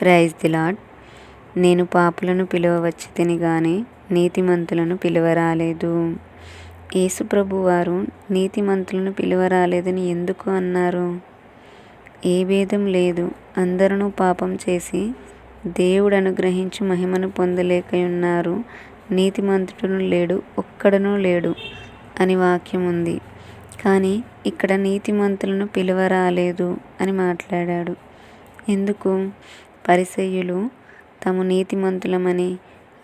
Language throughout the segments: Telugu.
ప్రైజ్ ది లాడ్ నేను పాపులను పిలువవచ్చి తిని కానీ నీతిమంతులను పిలువరాలేదు. యేసుప్రభు వారు నీతిమంతులను పిలువరాలేదని ఎందుకు అన్నారు? ఏ భేదం లేదు. అందరూ పాపం చేసి దేవుడు అనుగ్రహించి మహిమను పొందలేకయున్నారు. నీతిమంతుడును లేడు ఒక్కడనూ లేడు అని వాక్యం ఉంది. కానీ ఇక్కడ నీతిమంతులను పిలువరాలేదు అని మాట్లాడాడు. ఎందుకు? పరిసయ్యులు తాము నీతిమంతులమని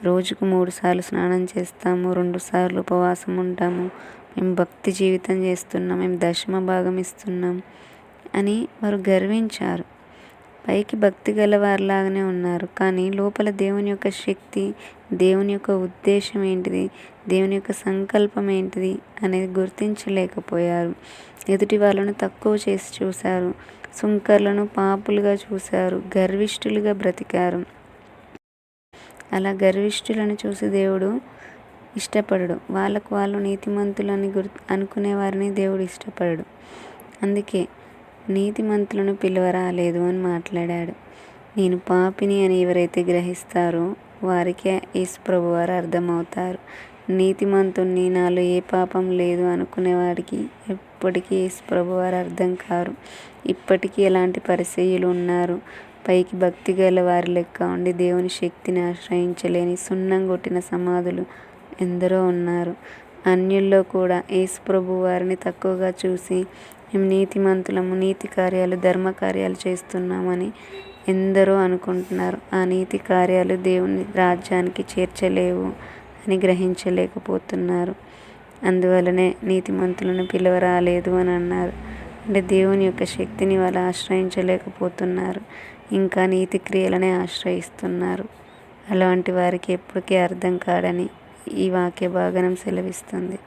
రోజుకు మూడుసార్లు స్నానం చేస్తాము రెండుసార్లు ఉపవాసం ఉంటాము. మేము భక్తి జీవితం చేస్తున్నాం మేము దశమ భాగం ఇస్తున్నాం అని వారు గర్వించారు. పైకి భక్తి గలవారిలాగానే ఉన్నారు. కానీ లోపల దేవుని యొక్క శక్తి దేవుని యొక్క ఉద్దేశం ఏంటిది దేవుని యొక్క సంకల్పం ఏంటిది అనేది గుర్తించలేకపోయారు. ఎదుటి వాళ్ళను తక్కువ చేసి చూశారు. సుంకర్లను పాపులుగా చూశారు. గర్విష్ఠులుగా బ్రతికారు. అలా గర్విష్ఠులను చూసి దేవుడు ఇష్టపడడు. వాళ్ళకు వాళ్ళు నీతిమంతులని గుర్ అనుకునే వారిని దేవుడు ఇష్టపడడు. అందుకే నీతిమంతులను పిలువరాలేదు అని మాట్లాడాడు. నేను పాపిని అని ఎవరైతే గ్రహిస్తారో వారికే యేసు ప్రభు వారు అర్థమవుతారు. నీతిమంతుణ్ణి నాలో ఏ పాపం లేదు అనుకునేవాడికి ఎప్పటికీ యేసు ప్రభు వారు అర్థం కారు. ఇప్పటికీ ఎలాంటి పరిచయులు ఉన్నారు. పైకి భక్తి గల వారి లెక్క ఉండి దేవుని శక్తిని ఆశ్రయించలేని సున్నం కొట్టిన సమాధులు ఎందరో ఉన్నారు. అన్యుల్లో కూడా యేసుప్రభు వారిని తక్కువగా చూసి మేము నీతిమంతులము నీతి కార్యాలు ధర్మ కార్యాలు చేస్తున్నామని ఎందరో అనుకుంటున్నారు. ఆ నీతి కార్యాలు దేవుని రాజ్యానికి చేర్చలేవు అని గ్రహించలేకపోతున్నారు. అందువలనే నీతిమంతులను పిలవరాలేదు అని అన్నారు. అంటే దేవుని యొక్క శక్తిని వాళ్ళు ఆశ్రయించలేకపోతున్నారు. ఇంకా నీతి క్రియలనే ఆశ్రయిస్తున్నారు. అలాంటి వారికి ఎప్పటికీ అర్థం కాడని ఈ వాక్య భాగనం సెలవిస్తుంది.